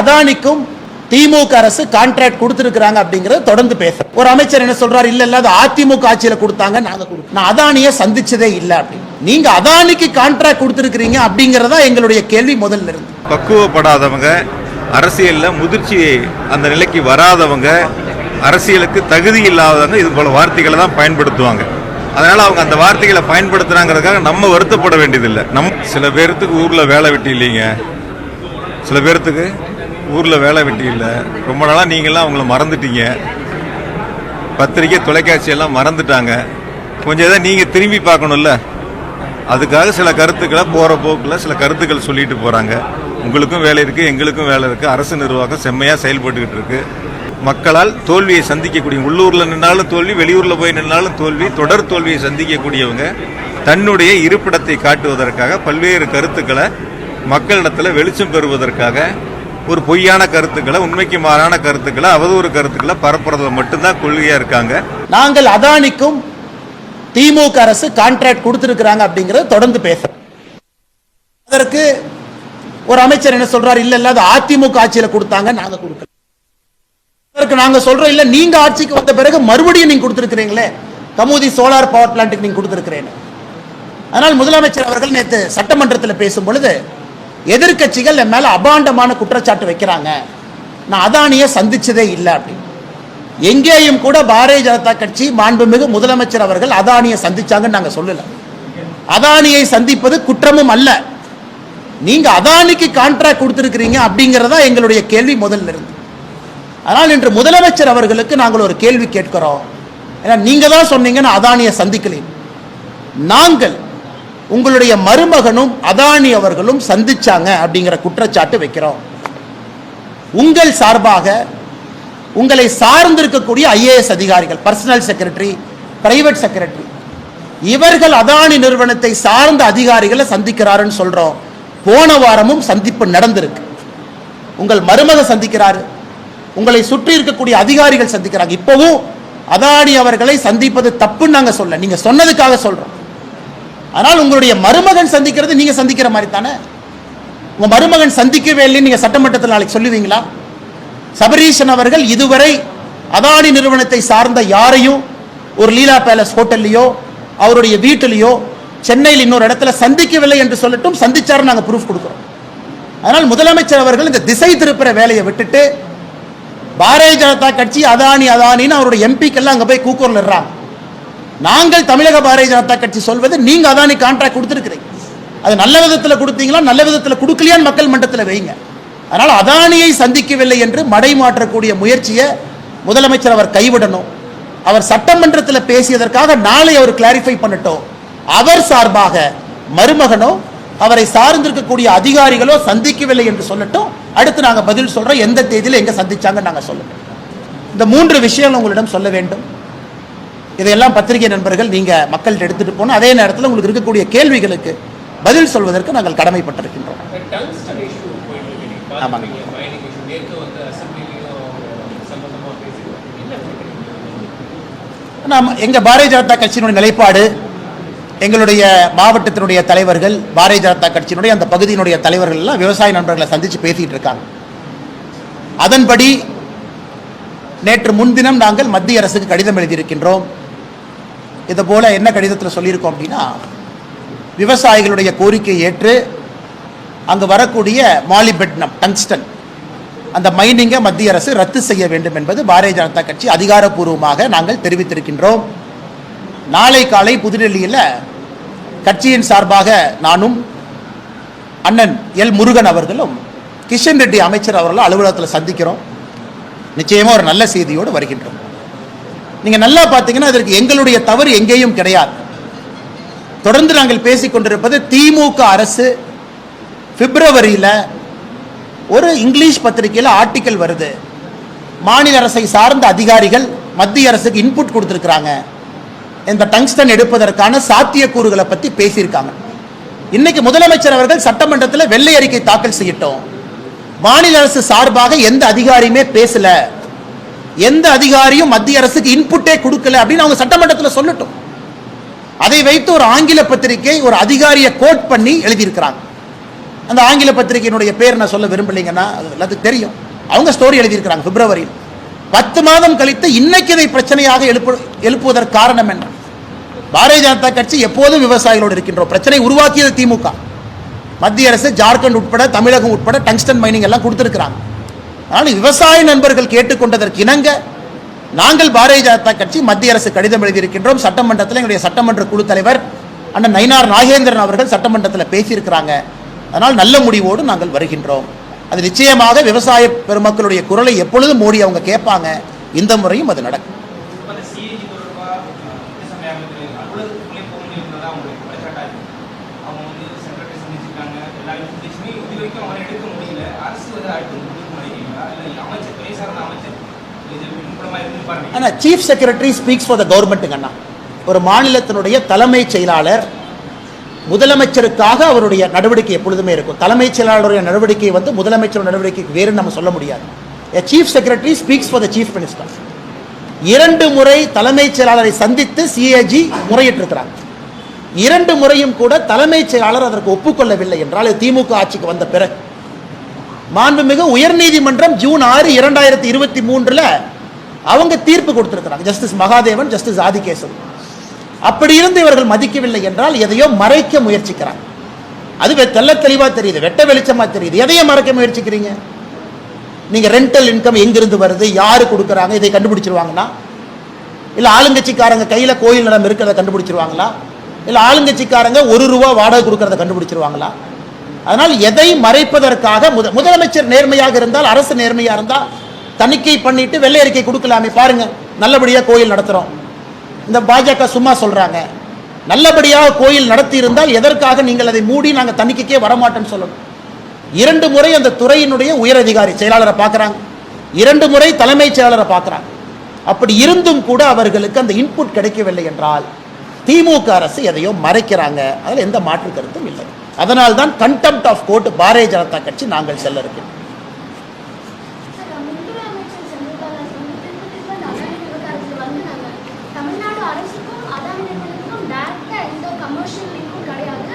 அதானிக்கும் திமுக அரசு கான்ட்ராக்ட் கொடுத்திருக்காங்க அப்படிங்கறத தொடர்ந்து பேசுறோம். ஒரு அமைச்சர் என்ன சொல்றாரு? இல்ல இல்ல அது அதிமுக ஆட்சியில கொடுத்தாங்க நாங்க நான் அதானிய சந்திச்சதே இல்ல அப்படின்னு. நீங்க அதானிக்கு கான்ட்ராக்ட் கொடுத்துருக்கீங்க அப்படிங்கறதா எங்களுடைய கேள்வி முதல்ல இருந்து. பக்குவப்படாதவங்க அரசியல்ல முதிர்ச்சி அந்த நிலைக்கு வராதவங்க அரசியலுக்கு தகுதி இல்லாதவங்க இது போல வார்த்தைகளை தான் பயன்படுத்துவாங்க. அதனால அவங்க அந்த வார்த்தைகளை பயன்படுத்துறாங்கிறதுக்காக நம்ம வருத்தப்பட வேண்டியதில்லை. நம் சில பேர்த்துக்கு ஊர்ல வேலை வெட்டி இல்லைங்க. சில பேர்த்துக்கு ஊரில் வேலை வெட்டி இல்லை. ரொம்ப நாளாக நீங்களாம் அவங்கள மறந்துட்டீங்க. பத்திரிக்கை தொலைக்காட்சி எல்லாம் மறந்துட்டாங்க. கொஞ்சம் இதை நீங்கள் திரும்பி பார்க்கணும்ல. அதுக்காக சில கருத்துக்களை போகிற போக்கில் சில கருத்துக்கள் சொல்லிட்டு போகிறாங்க உங்களுக்கும் வேலை இருக்குது எங்களுக்கும் வேலை இருக்குது அரசு நிர்வாகம் செம்மையாக செயல்பட்டுக்கிட்டு இருக்குது மக்களால் தோல்வியை சந்திக்கக்கூடிய உள்ளூரில் நின்னாலும் தோல்வி வெளியூரில் போய் நின்னாலும் தோல்வி தொடர் தோல்வியை சந்திக்கக்கூடியவங்க தன்னுடைய இருப்பிடத்தை காட்டுவதற்காக பல்வேறு கருத்துக்களை மக்களிடத்தில் வெளிச்சம் பெறுவதற்காக ஒரு பொய்யான கருத்துக்களை உண்மைக்கு மாறான கருத்துக்களை அவதூறு கருத்துக்களை பரப்புறதுல மட்டும்தான் கொள்கையா இருக்காங்க. நாங்கள் அதானிக்கும் திமுக அரசு கான்ட்ராக்ட் கொடுத்திருக்கிறாங்க அப்படிங்கறத தொடர்ந்து பேசுறோம். அதற்கு ஒரு அமைச்சர் என்ன சொல்றாரு? இல்ல இல்ல அது அதிமுக ஆட்சியில கொடுத்தாங்க நாங்க கொடுக்கல. அதற்கு நாங்க சொல்றோம் இல்ல நீங்க ஆட்சிக்கு வந்த பிறகு மறுபடியும் நீங்க கொடுத்திருக்கிறீங்களே. கமுதி சோலார் பவர் பிளான்ட்டுக்கு நீங்க கொடுத்திருக்கிறேன் அதனால் முதலமைச்சர் அவர்கள் நேற்று சட்டமன்றத்தில் பேசும் பொழுது எதிர்க்கட்சிகள் என் மேலே அபாண்டமான குற்றச்சாட்டு வைக்கிறாங்க. நான் அதானியை சந்திச்சதே இல்லை அப்படின்னு எங்கேயும் கூட பாரதிய ஜனதா கட்சி மாண்புமிகு முதலமைச்சர் அவர்கள் அதானியை சந்திச்சாங்கன்னு நாங்கள் சொல்லலை. அதானியை சந்திப்பது குற்றமும் அல்ல. நீங்க அதானிக்கு கான்ட்ராக்ட் கொடுத்துருக்கிறீங்க அப்படிங்கிறதா எங்களுடைய கேள்வி முதல்ல இருந்து. அதனால் இன்று முதலமைச்சர் அவர்களுக்கு நாங்கள் ஒரு கேள்வி கேட்கிறோம். ஏன்னா நீங்க தான் சொன்னீங்கன்னு அதானியை சந்திக்கலையும் நாங்கள் உங்களுடைய மருமகனும் அதானி அவர்களும் சந்திச்சாங்க அப்படிங்கிற குற்றச்சாட்டு வைக்கிறோம். உங்கள் சார்பாக உங்களை சார்ந்திருக்கக்கூடிய ஐஏஎஸ் அதிகாரிகள் பர்சனல் செக்ரட்டரி பிரைவேட் செக்ரட்டரி இவர்கள் அதானி நிறுவனத்தை சார்ந்த அதிகாரிகளை சந்திக்கிறாருன்னு சொல்றோம். போன வாரமும் சந்திப்பு நடந்திருக்கு. உங்கள் மருமக சந்திக்கிறாரு. உங்களை சுற்றி இருக்கக்கூடிய அதிகாரிகள் சந்திக்கிறாங்க. இப்பவும் அதானி அவர்களை சந்திப்பது தப்புன்னு நாங்கள் சொல்ல நீங்க சொன்னதுக்காக சொல்றோம். ஆனால் உங்களுடைய மருமகன் சந்திக்கிறது நீங்க சந்திக்கிற மாதிரி தானே? உங்க மருமகன் சந்திக்கவே இல்லைன்னு நீங்க சட்டமன்றத்தில் நாளைக்கு சொல்லுவீங்களா? சபரீஷன் அவர்கள் இதுவரை அதானி நிறுவனத்தை சார்ந்த யாரையும் ஒரு லீலா பேலஸ் ஹோட்டல்லையோ அவருடைய வீட்டிலையோ சென்னையில் இன்னொரு இடத்துல சந்திக்கவில்லை என்று சொல்லட்டும் சந்திச்சார் நாங்கள் ப்ரூஃப் கொடுக்குறோம். அதனால் முதலமைச்சர் அவர்கள் இந்த திசை திருப்புற வேலையை விட்டுட்டு பாரதிய ஜனதா கட்சி அதானி அதானின்னு அவருடைய எம்பிக்கெல்லாம் அங்கே போய் கூக்கூரில் இடுறாங்க. நாங்கள் தமிழக பாரதிய ஜனதா கட்சி சொல்வது நீங்க அதானி கான்ட்ராக்ட் கொடுத்துருக்கிறீங்க. அது நல்ல விதத்தில் கொடுத்தீங்களா நல்ல விதத்தில் கொடுக்கலையான்னு மக்கள் மன்றத்தில் வைங்க. அதனால் அதானியை சந்திக்கவில்லை என்று மடை மாற்றக்கூடிய முயற்சியை முதலமைச்சர் அவர் கைவிடணும். அவர் சட்டமன்றத்தில் பேசியதற்காக நாளை அவர் கிளாரிஃபை பண்ணட்டும். அவர் சார்பாக மருமகனோ அவரை சார்ந்திருக்கக்கூடிய அதிகாரிகளோ சந்திக்கவில்லை என்று சொல்லட்டும். அடுத்து நாங்கள் பதில் சொல்கிறோம் எந்த தேதியில எங்கே சந்திச்சாங்க நாங்கள் சொல்லட்டும் இந்த மூன்று விஷயங்கள் உங்களிடம் சொல்ல வேண்டும். இதையெல்லாம் பத்திரிகை நண்பர்கள் நீங்க மக்கள்கிட்ட எடுத்துட்டு போகணும் அதே நேரத்தில் உங்களுக்கு இருக்கக்கூடிய கேள்விகளுக்கு பதில் சொல்வதற்கு நாங்கள் கடமைப்பட்டிருக்கின்றோம். ஆமாங்க. நாம் எங்க பாரதிய ஜனதா கட்சியினுடைய நிலைப்பாடு எங்களுடைய மாவட்டத்தினுடைய தலைவர்கள் பாரதிய ஜனதா கட்சியினுடைய அந்த பகுதியினுடைய தலைவர்கள் எல்லாம் விவசாய நண்பர்களை சந்திச்சு பேசிட்டு இருக்காங்க. அதன்படி நேற்று முன்தினம் நாங்கள் மத்திய அரசுக்கு கடிதம் எழுதியிருக்கின்றோம். இது போல என்ன கடிதத்தில் சொல்லியிருக்கோம் அப்படின்னா விவசாயிகளுடைய கோரிக்கையை ஏற்று அங்கு வரக்கூடிய மாலிபெட்னம் டங்ஸ்டன் அந்த மைனிங்கை மத்திய அரசு ரத்து செய்ய வேண்டும் என்பது பாரதிய ஜனதா கட்சி அதிகாரப்பூர்வமாக நாங்கள் தெரிவித்திருக்கின்றோம். நாளை காலை புதுடெல்லியில் கட்சியின் சார்பாக நானும் அண்ணன் எல் முருகன் அவர்களும் கிஷன் ரெட்டி அமைச்சர் அவர்களும் அலுவலகத்தில் சந்திக்கிறோம். நிச்சயமாக ஒரு நல்ல செய்தியோடு வருகின்றோம். நீங்க நல்லா பார்த்தீங்கன்னா அதற்கு எங்களுடைய தவறு எங்கேயும் கிடையாது. தொடர்ந்து நாங்கள் பேசிக் கொண்டிருப்பது திமுக அரசு பிப்ரவரியில் ஒரு இங்கிலீஷ் பத்திரிகையில் ஆர்டிக்கல் வருது. மாநில அரசை சார்ந்த அதிகாரிகள் மத்திய அரசுக்கு இன்புட் கொடுத்துருக்குறாங்க. இந்த டங்ஸ்டன் எடுப்பதற்கான சாத்தியக்கூறுகளை பற்றி பேசியிருக்காங்க. இன்னைக்கு முதலமைச்சர் அவர்கள் சட்டமன்றத்தில் வெள்ளை அறிக்கை தாக்கல் செய்யட்டும். மாநில அரசு சார்பாக எந்த அதிகாரியுமே பேசல. எந்த அதிகாரியும் மத்திய அரசுக்கு இன்புட்டே கொடுக்கல அப்படின்னு அவங்க சட்டமன்றத்தில் சொல்லட்டும். அதை வைத்து ஒரு ஆங்கில பத்திரிகை ஒரு அதிகாரியை கோட் பண்ணி எழுதியிருக்கிறாங்க. அந்த ஆங்கில பத்திரிகையினுடைய பேர் நான் சொல்ல விரும்பலைங்கன்னா அது எல்லாத்துக்கும் தெரியும். அவங்க ஸ்டோரி எழுதியிருக்கிறாங்க பிப்ரவரியில். பத்து மாதம் கழித்து இன்னைக்கு இதை பிரச்சனையாக எழுப்பு எழுப்புவதற்கு காரணம் என்ன? பாரதிய ஜனதா கட்சி எப்போதும் விவசாயிகளோடு இருக்கின்றோம். பிரச்சனை உருவாக்கியது திமுக. மத்திய அரசு ஜார்க்கண்ட் உட்பட தமிழகம் உட்பட டங்ஸ்டன் மைனிங் எல்லாம் கொடுத்துருக்கிறாங்க. ஆனால் விவசாய நண்பர்கள் கேட்டுக்கொண்டதற்கு இணங்க நாங்கள் பாரதிய ஜனதா கட்சி மத்திய அரசு கடிதம் எழுதியிருக்கின்றோம். சட்டமன்றத்தில் எங்களுடைய சட்டமன்ற குழு தலைவர் அண்ணன் நயினார் நாகேந்திரன் அவர்கள் சட்டமன்றத்தில் பேசியிருக்கிறாங்க. அதனால் நல்ல முடிவோடு நாங்கள் வருகின்றோம். அது நிச்சயமாக விவசாய பெருமக்களுடைய குரலை எப்பொழுதும் மோடி அவங்க கேட்பாங்க. இந்த முறையும் அது நடக்கும் இப்போ அந்த சிஏஜி தொடர்பாக சமயத்தில் அலுவலகத்துக்குள்ளே போக முடியும்னு அவங்களுக்கு வழிகாட்டா இருக்கு அவங்க வந்து செக்ரட்டரி சந்திச்சிருக்காங்க எல்லா இன்ஃபர்மேஷனுமே இது வரைக்கும் அவங்க எடுக்க முடியல அரசு வந்து அடுத்து கொடுக்க நினைக்கிறீங்களா இல்லை அமைச்சர் துறை சார்ந்த அமைச்சர் இது பின்புலமாக இருந்து பாருங்க ஆனால் chief secretary speaks for the கவர்மெண்ட்டுங்க அண்ணா. ஒரு மாநிலத்தினுடைய தலைமைச் செயலாளர் முதலமைச்சருக்காக அவருடைய நடவடிக்கை எப்பொழுதுமே இருக்கும். தலைமைச் செயலாளருடைய நடவடிக்கை வந்து முதலமைச்சர் நடவடிக்கைக்கு வேறு நம்ம சொல்ல முடியாது. Chief secretary speaks for the chief minister இரண்டு முறை தலைமைச் செயலாளரை சந்தித்து சிஏஜி முறையிட்டிருக்கிறார். இரண்டு முறையும் கூட தலைமைச் செயலாளர் அதற்கு ஒப்புக்கொள்ளவில்லை என்றால் திமுக ஆட்சிக்கு வந்த பிறகு. மாண்புமிகு உயர்நீதிமன்றம் ஜூன் ஆறு இரண்டாயிரத்தி இருபத்தி மூன்றில் அவங்க தீர்ப்பு கொடுத்திருக்கிறாங்க. ஜஸ்டிஸ் மகாதேவன் ஜஸ்டிஸ் ஆதிகேசன் அப்படி இருந்து இவர்கள் மதிக்கவில்லை என்றால் எதையோ மறைக்க முயற்சிக்கிறாங்க. அது தெல்ல தெளிவாக தெரியுது. வெட்ட வெளிச்சமாக தெரியுது. எதையோ மறைக்க முயற்சிக்கிறீங்க? நீங்கள் ரெண்டல் இன்கம் எங்கிருந்து வருது? யார் கொடுக்குறாங்க? இதை கண்டுபிடிச்சிருவாங்கன்னா இல்லை ஆளுங்கட்சிக்காரங்க கையில் கோயில் நிலம் இருக்கிறத கண்டுபிடிச்சிருவாங்களா? இல்லை ஆளுங்கட்சிக்காரங்க ஒரு ரூபா வாடகை கொடுக்கறத கண்டுபிடிச்சிருவாங்களா? அதனால் எதை மறைப்பதற்காக முத முதலமைச்சர் நேர்மையாக இருந்தால் அரசு நேர்மையாக இருந்தால் தணிக்கை பண்ணிட்டு வெள்ளை அறிக்கை கொடுக்கலாமே பாருங்க. நல்லபடியாக கோயில் நடத்துகிறோம் இந்த பாஜக சும்மா சொல்கிறாங்க நல்லபடியாக கோயில் நடத்தி இருந்தால் எதற்காக நீங்கள் அதை மூடி நாங்கள் தணிக்கைக்கே வரமாட்டோம்னு சொல்லணும். இரண்டு முறை அந்த துறையினுடைய உயரதிகாரி செயலாளரை பார்க்குறாங்க. இரண்டு முறை தலைமைச் செயலாளரை பார்க்குறாங்க. அப்படி இருந்தும் கூட அவர்களுக்கு அந்த இன்புட் கிடைக்கவில்லை என்றால் திமுக அரசு எதையோ மறைக்கிறாங்க. அதில் எந்த மாற்று கருத்தும் இல்லை. அதனால்தான் contempt of court Bharatiya Janata கட்சி நாங்கள் செல்ல இருக்கிறோம் சார், முன்னாள் அமைச்சர் செந்தில்பாலாஜி வந்து திரும்ப திரும்ப இந்த அதானி விவகாரத்துல வந்து நாங்க தமிழ்நாடு அரசுக்கும் அதானி நிறுவனத்துக்கும் டைரக்டா எந்த கமர்ஷியல் லிங்க்கும் கிடையாது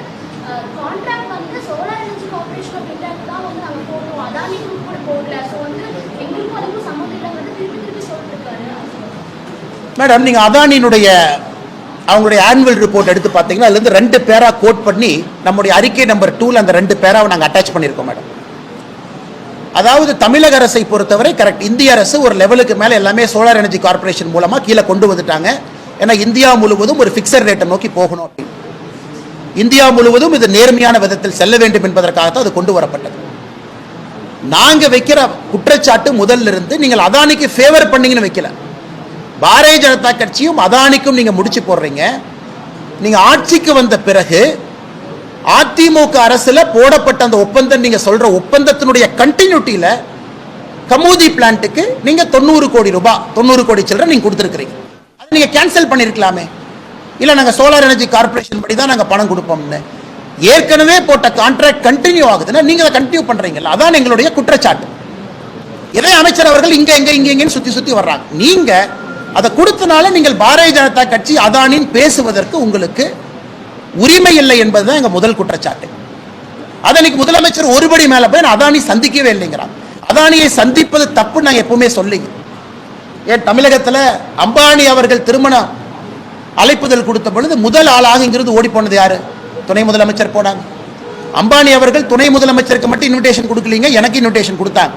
கான்ட்ராக்ட் வந்து சோலார் எனர்ஜி கார்பரேஷன் ஆஃப் இந்தியாவுக்கு தான் வந்து நாங்க போடுறோம் அதானி குரூப் கூட போடல ஸோ வந்து எங்களுக்கும் அதுக்கும் சம்மந்தம் இல்லைங்கிறது திருப்பி திருப்பி சொல்லிருக்காரு மேடம் நீங்கள் அதானியினுடைய அவங்களுடைய ஆனுவல் ரிப்போர்ட் எடுத்து பார்த்தீங்கன்னா அதுலேருந்து ரெண்டு பேரா கோட் பண்ணி நம்முடைய அறிக்கை நம்பர் டூவில் அந்த ரெண்டு பேராவை நாங்கள் அட்டாச் பண்ணியிருக்கோம் மேடம் அதாவது தமிழக அரசை பொறுத்தவரை கரெக்ட் இந்திய அரசு ஒரு லெவலுக்கு மேலே எல்லாமே சோலார் எனர்ஜி கார்ப்பரேஷன் மூலமாக கீழே கொண்டு வந்துட்டாங்க. ஏன்னா இந்தியா முழுவதும் ஒரு ஃபிக்ஸட் ரேட்டை நோக்கி போகணும் அப்படின்னு. இந்தியா முழுவதும் இது நேர்மையான விதத்தில் செல்ல வேண்டும் என்பதற்காகத்தான் அது கொண்டு வரப்பட்டது. நாங்க வைக்கிற குற்றச்சாட்டு முதல்ல இருந்து நீங்கள் அதானிக்கு ஃபேவர் பண்ணீங்கன்னு வைக்கல. பாரதிய ஜனதா கட்சியும் அதானிக்கும் நீங்க முடிச்சு போடுறீங்க. நீங்க ஆட்சிக்கு வந்த பிறகு அதிமுக அரசுல போடப்பட்ட அந்த ஒப்பந்தம் நீங்க சொல்ற ஒப்பந்தத்தினுடைய கண்டினியூட்டியில கமூதி பிளான்ட்டுக்கு நீங்க தொண்ணூறு கோடி ரூபாய் தொண்ணூறு கோடி சில்லற நீங்க கொடுத்துருக்குறீங்க. அதை நீங்க கேன்சல் பண்ணிருக்கலாமே. இல்ல நாங்க சோலார் எனர்ஜி கார்ப்பரேஷன் படி தான் நாங்க பணம் கொடுப்போம்னு. ஏற்கனவே போட்ட கான்ட்ராக்ட் கண்டினியூ ஆகுதுன்னா நீங்க அதை கண்டினியூ பண்றீங்கல்ல. அதான் எங்களுடைய குற்றச்சாட்டு. இதை அமைச்சர் அவர்கள் இங்க எங்க இங்க இங்கன்னு சுத்தி சுத்தி வர்றாங்க. நீங்க அதை கொடுத்தனால நீங்கள் பாரதிய ஜனதா கட்சி அதானின் பேசுவதற்கு உங்களுக்கு உரிமை இல்லை என்பதுதான் எங்க முதல் குற்றச்சாட்டு. அதனைக்கு முதலமைச்சர் ஒருபடி மேல போய் அதானி சந்திக்கவே இல்லைங்கிறான் அதானியை சந்திப்பது தப்பு நான் எப்பவுமே சொல்லிங்க. ஏன் தமிழகத்துல அம்பானி அவர்கள் திருமணம் அழைப்புதல் கொடுத்த பொழுது முதல் ஆளாக இங்கிருந்து ஓடி போனது யாரு? துணை முதலமைச்சர் போனாங்க. அம்பானி அவர்கள் துணை முதலமைச்சருக்கு மட்டும் இன்விடேஷன் கொடுக்கலீங்க எனக்கு இன்விடேஷன் கொடுத்தாங்க.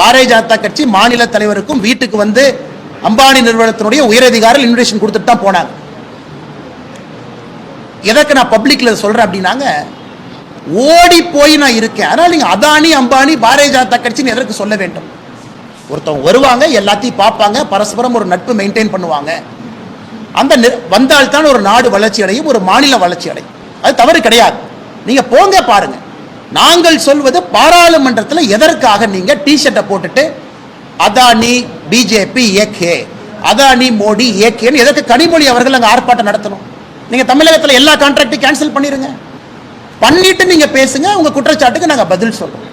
பாரதிய ஜனதா கட்சி மாநில தலைவருக்கும் வீட்டுக்கு வந்து அம்பானி நிறுவனத்தினுடைய உயரதிகாரிகள் இன்விடேஷன் கொடுத்துட்டு தான் போனாங்க. எதற்கு நான் பப்ளிக்ல சொல்றேன் அப்படின்னாங்க ஓடி போய் நான் இருக்கேன். அதனால நீங்க அதானி அம்பானி பாரதிய ஜனதா கட்சின்னு எதற்கு சொல்ல வேண்டும்? ஒருத்தவங்க வருவாங்க எல்லாத்தையும் பார்ப்பாங்க பரஸ்பரம் ஒரு நட்பு மெயின்டைன் பண்ணுவாங்க. அந்த வந்தால்தான் ஒரு நாடு வளர்ச்சி அடையும் ஒரு மாநில வளர்ச்சி அடையும். அது தவறு கிடையாது. நீங்க போங்க பாருங்க. நாங்கள் சொல்வது பாராளுமன்றத்தில் எதற்காக நீங்க டி ஷர்ட்டை போட்டுட்டு அதானி பிஜேபி ஏகே அதானி மோடி ஏகேன்னு எதற்கு கனிமொழி அவர்கள் அங்கே ஆர்ப்பாட்டம் நடத்தணும்? நீங்க தமிழகத்தில் எல்லா கான்ட்ராக்டையும் கேன்சல் பண்ணிருங்க. பண்ணிட்டு நீங்க பேசுங்க உங்க குற்றச்சாட்டுக்கு நாங்கள் பதில் சொல்றோம்.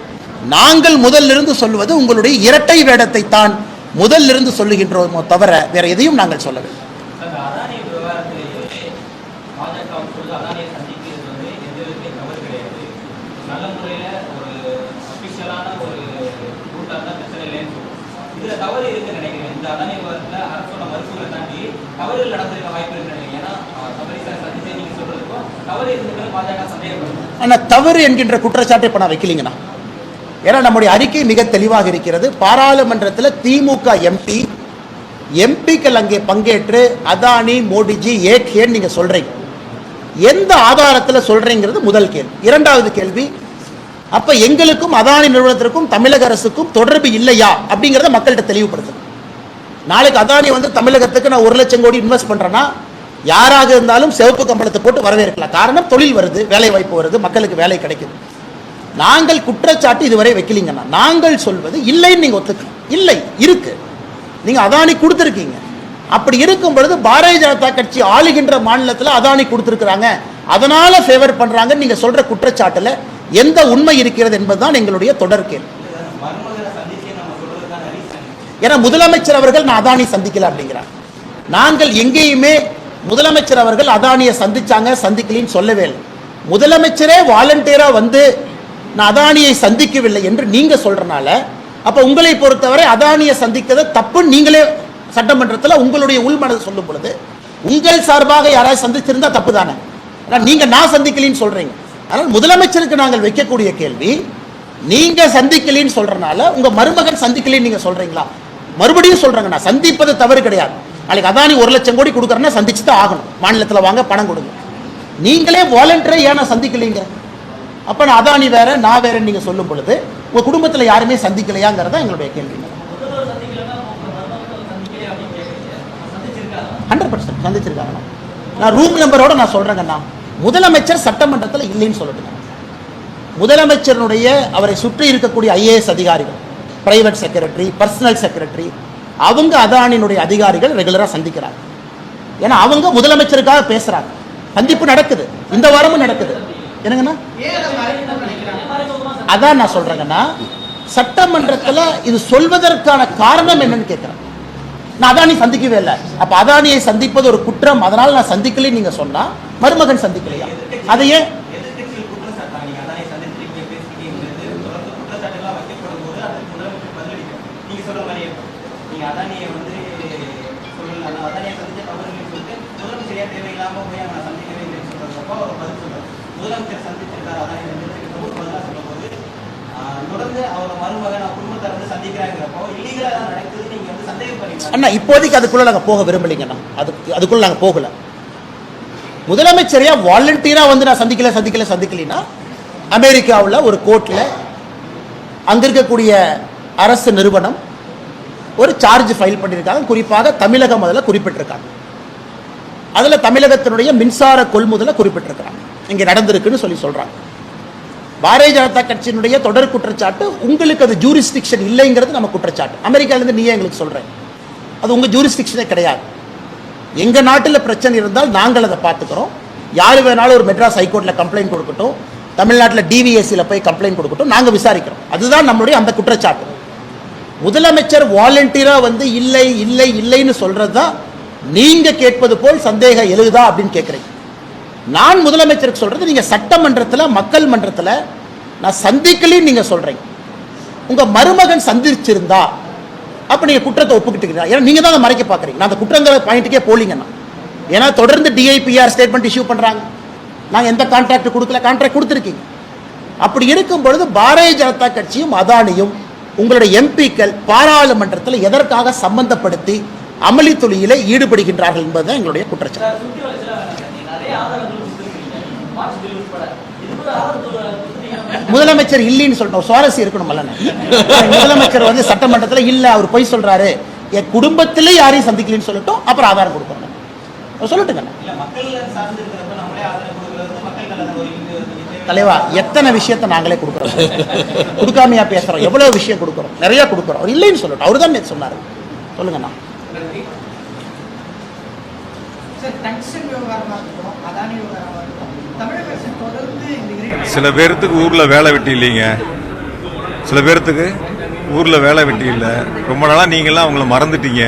நாங்கள் முதல்ல இருந்து சொல்வது உங்களுடைய இரட்டை வேடத்தை தான் முதல்லிருந்து சொல்லுகின்றோமோ தவிர வேற எதையும் நாங்கள் சொல்லவில்லை அந்த அதானி விவகாரத்திலேயே பாஜக சொல்றது அதானியை சந்திக்கிறது வந்து எந்த விதத்திலையும் தவறு கிடையாது நல்ல முறையில் இதுல தவறு இருக்குன்னு நினைக்கிறேன் இந்த அதானி விவகாரத்துல அரசோட மறுப்புகளை தாண்டி தவறுகள் நடந்திருக்க வாய்ப்பு ஏன்னா நீங்க சொல்றதுக்கும் தவறு பாஜக ஆனால் தவறு என்கின்ற குற்றச்சாட்டை இப்போ நான் வைக்கலீங்கண்ணா. ஏன்னா நம்முடைய அறிக்கை மிக தெளிவாக இருக்கிறது. பாராளுமன்றத்தில் திமுக எம்பி எம்பிக்கள் அங்கே பங்கேற்று அதானி மோடிஜி ஏகேன்னு நீங்கள் சொல்றீங்க. எந்த ஆதாரத்தில் சொல்கிறீங்கிறது முதல் கேள்வி. இரண்டாவது கேள்வி அப்போ எங்களுக்கும் அதானி நிறுவனத்திற்கும் தமிழக அரசுக்கும் தொடர்பு இல்லையா அப்படிங்கிறத மக்கள்கிட்ட தெளிவுபடுத்தணும். நாளைக்கு அதானி வந்து தமிழகத்துக்கு நான் ஒரு லட்சம் கோடி இன்வெஸ்ட் பண்றேன்னா யாராக இருந்தாலும் சிவப்பு கம்பளத்தை போட்டு வரவேற்கலாம் காரணம் தொழில் வருது வேலை வாய்ப்பு வருது மக்களுக்கு வேலை கிடைக்குது. நாங்கள் குற்றச்சாட்டு இதுவரை வைக்கலீங்கண்ணா. நாங்கள் சொல்வது இல்லைன்னு நீங்கள் ஒத்துக்கலாம் இல்லை இருக்கு. நீங்கள் அதானி கொடுத்துருக்கீங்க. அப்படி இருக்கும் பொழுது பாரதிய ஜனதா கட்சி ஆளுகின்ற மாநிலத்தில் அதானி கொடுத்துருக்குறாங்க. அதனால ஃபேவர் பண்ணுறாங்கன்னு நீங்கள் சொல்ற குற்றச்சாட்டில் எந்த உண்மை இருக்கிறது என்பதுதான் எங்களுடைய தொடர் கேள்வி மருமகளை சந்திச்சு நம்ம சொல்றதுக்கான ரீசன் ஏன்னா முதலமைச்சர் அவர்கள் நான் அதானி சந்திக்கல அப்படிங்கிறார். நாங்கள் எங்கேயுமே முதலமைச்சர் அவர்கள் அதானியை சந்திச்சாங்க சந்திக்கலின்னு சொல்லவே இல்லை. முதலமைச்சரே வாலண்டியரா வந்து நான் அதானியை சந்திக்கவில்லை என்று நீங்க சொல்றனால அப்ப உங்களை பொறுத்தவரை அதானியை சந்திக்கிறது தப்புன்னு நீங்களே சட்டமன்றத்தில் உங்களுடைய உள்மனது சொல்லும் பொழுது உங்கள் சார்பாக யாராவது சந்திச்சிருந்தா தப்பு தானே ஆனால் நீங்க நான் சந்திக்கலின்னு சொல்றீங்க. அதனால் முதலமைச்சருக்கு நாங்கள் வைக்கக்கூடிய கேள்வி நீங்க சந்திக்கலின்னு சொல்கிறனால உங்க மருமகன் சந்திக்கலின்னு நீங்க சொல்றீங்களா? மறுபடியும் சொல்றாங்க நான் சந்திப்பது தவறு கிடையாது. நாளைக்கு அதானி ஒரு லட்சம் கோடி கொடுக்குறேன்னா சந்திச்சு தான் ஆகணும். மாநிலத்தில் வாங்க பணம் கொடுங்க. நீங்களே வாலண்டரை ஏன் நான் சந்திக்கலைங்க அப்போ நான் அதானி வேற நான் வேற நீங்கள் சொல்லும் பொழுது உங்கள் குடும்பத்தில் யாருமே சந்திக்கலையாங்கிறத எங்களுடைய கேள்வி. ஹண்ட்ரட் பர்சன்ட் சந்திச்சிருக்காங்க நான் ரூம் நம்பரோட நான் சொல்கிறேங்கண்ணா முதலமைச்சர் சட்டமன்றத்தில் இல்லைன்னு சொல்லட்டுங்க முதலமைச்சருடைய அவரை சுற்றி இருக்கக்கூடிய ஐஏஎஸ் அதிகாரிகள். பிரைவேட் செக்ரட்டரி பர்சனல் செக்ரட்டரி அவங்க அதானியினுடைய அதிகாரிகள் ரெகுலராக சந்திக்கிறாங்க. ஏன்னா அவங்க முதலமைச்சருக்காக பேசுறாங்க. சந்திப்பு நடக்குது. இந்த வாரமும் நடக்குது. என்னங்கண்ணா? அதான் நான் சொல்றேங்கன்னா சட்டமன்றத்தில் இது சொல்வதற்கான காரணம் என்னன்னு கேட்குறேன் நான் அதானி சந்திக்கவே இல்லை. அப்ப அதானியை சந்திப்பது ஒரு குற்றம். அதனால நான் சந்திக்கலைன்னு நீங்க சொன்னா மருமகன் சந்திக்கலையா? அதையே ஏன் எதிர்க்கட்சிகள் குற்றம் சாட்டாங்க நீங்க அதானி சந்திச்சிருக்கீங்க பேசிக்கிட்டீங்கிறது தொடர்ந்து குற்றச்சாட்டுலாம் வைக்கப்படும் போது அதுக்கு முதலமைச்சர் பதிலளிக்கும் நீங்க சொல்ற மாதிரி இருக்கும் நீங்க அதானியை வந்து சொல்லல ஆனா அதானியை சந்திச்ச தவறுன்னு சொல்லிட்டு முதலமைச்சர் ஏன் தேவையில்லாம போய் அவனை சந்திக்கவே இல்லைன்னு சொல்றப்போ அவர் பதில் சொல்றாரு முதலமைச்சர் சந்திச்சிருக்காரு அதானி சந்திச்சிருக்கப்போ ஒரு பதிலாக சொல்லும்போது ஆஹ், தொடர்ந்து அவர் மருமகன் அவர் குடும்பத்தை வந்து சந்திக்கிறாங்கிறப்போ இல்லீகலா தான் நடக்குது நீங்க வந்து சந்தேகப்படுறீங்க அண்ணா இப்போதைக்கு அதுக்குள்ள நாங்க போக விரும்பலைங்கண்ணா அதுக்கு அதுக்குள்ள நாங்க போகல. முதலமைச்சரையா வாலண்டியரா வந்து நான் சந்திக்கல சந்திக்கல சந்திக்கலைன்னா அமெரிக்காவுல ஒரு கோர்ட்ல அங்க இருக்கக்கூடிய அரசு நிறுவனம் ஒரு சார்ஜ் ஃபைல் பண்ணியிருக்காங்க. குறிப்பாக தமிழகம் அதில் குறிப்பிட்டிருக்காங்க. அதுல தமிழகத்தினுடைய மின்சார கொள்முதலை குறிப்பிட்டிருக்கிறாங்க. இங்கே நடந்திருக்குன்னு சொல்லி சொல்றாங்க. பாரதிய ஜனதா கட்சியினுடைய தொடர் குற்றச்சாட்டு உங்களுக்கு அது ஜூரிஸ்டிக்ஷன் இல்லைங்கிறது நம்ம குற்றச்சாட்டு. அமெரிக்காலேருந்து நீயே எங்களுக்கு சொல்றேன். அது உங்கள் ஜூரிஸ்டிக்ஷனே கிடையாது. எங்கள் நாட்டில் பிரச்சனை இருந்தால் நாங்கள் அதை பார்த்துக்கிறோம். யார் வேணாலும் ஒரு மெட்ராஸ் ஹைகோர்ட்டில் கம்ப்ளைண்ட் கொடுக்கட்டும் தமிழ்நாட்டில் டிவிஎஸ்சியில் போய் கம்ப்ளைண்ட் கொடுக்கட்டும் நாங்கள் விசாரிக்கிறோம். அதுதான் நம்மளுடைய அந்த குற்றச்சாட்டு. முதலமைச்சர் வாலண்டியராக வந்து இல்லை இல்லை இல்லைன்னு சொல்கிறது தான் நீங்கள் கேட்பது போல் சந்தேகம் எழுதுதா அப்படின்னு கேட்குறீங்க நான் முதலமைச்சருக்கு சொல்கிறது நீங்கள் சட்டமன்றத்தில் மக்கள் மன்றத்தில் நான் சந்திக்கலைன்னு நீங்கள் சொல்கிறீங்க உங்கள் மருமகன் சந்திச்சிருந்தா அப்போ நீங்கள் குற்றத்தை ஒப்புக்கிட்டுக்கிறீங்க ஏன்னா நீங்க தான் அதை மறைக்க பார்க்குறீங்க. நான் அந்த குற்றங்கிற பாயிண்ட்டுக்கே போலீங்கண்ணா ஏன்னா தொடர்ந்து டிஐபிஆர் ஸ்டேட்மெண்ட் இஷ்யூ பண்றாங்க. நாங்கள் எந்த கான்ட்ராக்ட் கொடுக்கல? கான்ட்ராக்ட் கொடுத்துருக்கீங்க. அப்படி இருக்கும் பொழுது பாரதிய ஜனதா கட்சியும் அதானியும் உங்களுடைய எம்பிக்கள் பாராளுமன்றத்தில் எதற்காக சம்பந்தப்படுத்தி அமளி தொழிலில் ஈடுபடுகின்றார்கள் என்பதுதான் எங்களுடைய குற்றச்சாட்டு. முதலமைச்சர் இல்லைன்னு சொல்லிட்டோம் சுவாரஸ்யம் இருக்கணும்ல முதலமைச்சர் வந்து சட்டமன்றத்தில் இல்ல அவர் பொய் சொல்றாரு. என் குடும்பத்திலே யாரையும் சந்திக்கலன்னு சொல்லட்டும் அப்புறம் ஆதாரம் கொடுக்கணும். சொல்லட்டுங்க. தலைவா எத்தனை விஷயத்தை நாங்களே கொடுக்குறோம்? கொடுக்காமையா பேசுறோம். எவ்வளவு விஷயம் கொடுக்குறோம்? நிறைய கொடுக்குறோம். அவர் இல்லைன்னு சொல்லட்டும் அவர் தான் நேத்து சொன்னாரு. சொல்லுங்கண்ணா. நன்றி. சார் டங்ஸ்டன் விவகாரமாக இருக்கட்டும் அதானி விவகாரமாக சில பேர்த்துக்கு ஊரில் வேலை வெட்டி இல்லைங்க. சில பேர்த்துக்கு ஊரில் வேலை வெட்டி இல்லை. ரொம்ப நாளாக நீங்களாம் அவங்கள மறந்துட்டீங்க.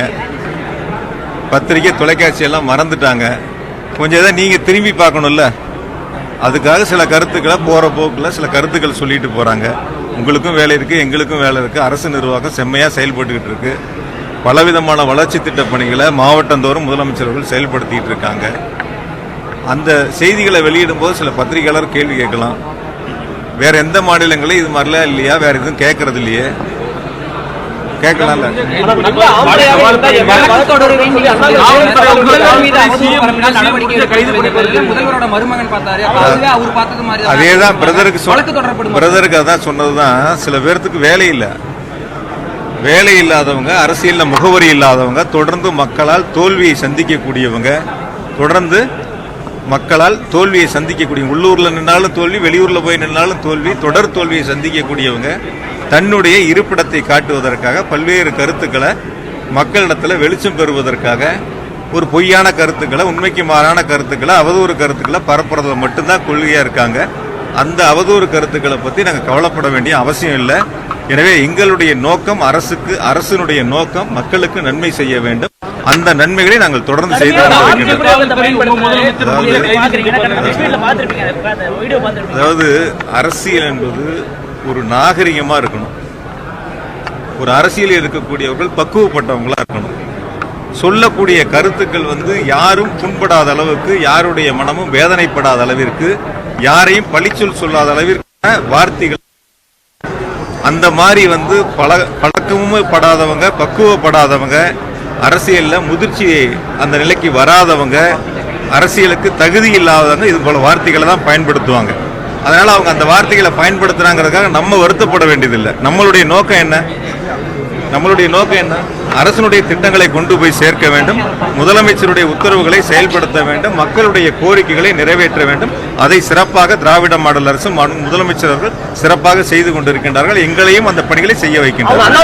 பத்திரிக்கை தொலைக்காட்சி எல்லாம் மறந்துட்டாங்க. கொஞ்சம் எதாவது நீங்கள் திரும்பி பார்க்கணும்ல. அதுக்காக சில கருத்துக்களை போகிற போக்கில் சில கருத்துக்கள் சொல்லிட்டு போகிறாங்க உங்களுக்கும் வேலை இருக்குது எங்களுக்கும் வேலை இருக்குது அரசு நிர்வாகம் செம்மையாக செயல்பட்டுக்கிட்டு இருக்குது பலவிதமான வளர்ச்சி திட்ட பணிகளை மாவட்டந்தோறும் முதலமைச்சர்கள் செயல்படுத்திகிட்டு இருக்காங்க. அந்த செய்திகளை வெளியிடும் போது சில பத்திரிகையாளர் கேள்வி கேட்கலாம். வேற எந்த மாநிலங்களும் இது மாதிரிலாம் இல்லையா? வேற எதுவும் கேட்கறது இல்லையே கேட்கலாம்ல பிரதருக்கு பிரதருக்கு அதான் சொன்னதுதான். சில பேர்த்துக்கு வேலை இல்லை. வேலை இல்லாதவங்க அரசியலில் முகவரி இல்லாதவங்க தொடர்ந்து மக்களால் தோல்வியை சந்திக்கக்கூடியவங்க தொடர்ந்து மக்களால் தோல்வியை சந்திக்கக்கூடிய உள்ளூரில் நின்னாலும் தோல்வி வெளியூரில் போய் நின்றாலும் தோல்வி தொடர் தோல்வியை சந்திக்கக்கூடியவங்க தன்னுடைய இருப்பிடத்தை காட்டுவதற்காக பல்வேறு கருத்துக்களை மக்களிடத்தில் வெளிச்சம் பெறுவதற்காக ஒரு பொய்யான கருத்துக்களை உண்மைக்கு மாறான கருத்துக்களை அவதூறு கருத்துக்களை பரப்புறதுல மட்டும்தான் கொள்கையாக இருக்காங்க. அந்த அவதூறு கருத்துக்களை பற்றி நாங்கள் கவலைப்பட வேண்டிய அவசியம் இல்லை. எனவே எங்களுடைய நோக்கம் அரசுக்கு அரசினுடைய நோக்கம் மக்களுக்கு நன்மை செய்ய வேண்டும். அந்த நன்மைகளை நாங்கள் தொடர்ந்து செய்து அதாவது அரசியல் என்பது ஒரு நாகரிகமா இருக்கணும். ஒரு அரசியலில் இருக்கக்கூடியவர்கள் பக்குவப்பட்டவங்களா இருக்கணும். சொல்லக்கூடிய கருத்துக்கள் வந்து யாரும் புண்படாத அளவுக்கு யாருடைய மனமும் வேதனைப்படாத அளவிற்கு யாரையும் பழிச்சொல் சொல்லாத அளவிற்கு வார்த்தைகள். அந்த மாதிரி வந்து பழ பழக்கமும் படாதவங்க பக்குவப்படாதவங்க அரசியலில் முதிர்ச்சி அந்த நிலைக்கு வராதவங்க அரசியலுக்கு தகுதி இல்லாதவங்க இது போல வார்த்தைகளை தான் பயன்படுத்துவாங்க. அதனால் அவங்க அந்த வார்த்தைகளை பயன்படுத்துறாங்கிறதுக்காக நம்ம வருத்தப்பட வேண்டியதில்லை. நம்மளுடைய நோக்கம் என்ன? நம்மளுடைய நோக்கம் என்ன? அரசனுடைய திட்டங்களை கொண்டு போய் சேர்க்க வேண்டும். முதலமைச்சருடைய உத்தரவுகளை செயல்படுத்த வேண்டும். மக்களுடைய கோரிக்கைகளை நிறைவேற்ற வேண்டும். அதை சிறப்பாக திராவிட மாடல் அரசு முதலமைச்சர் அவர்கள் சிறப்பாக செய்து கொண்டிருக்கின்றார்கள். எங்களையும் அந்த பணிகளை செய்ய வைக்கின்றார்கள்.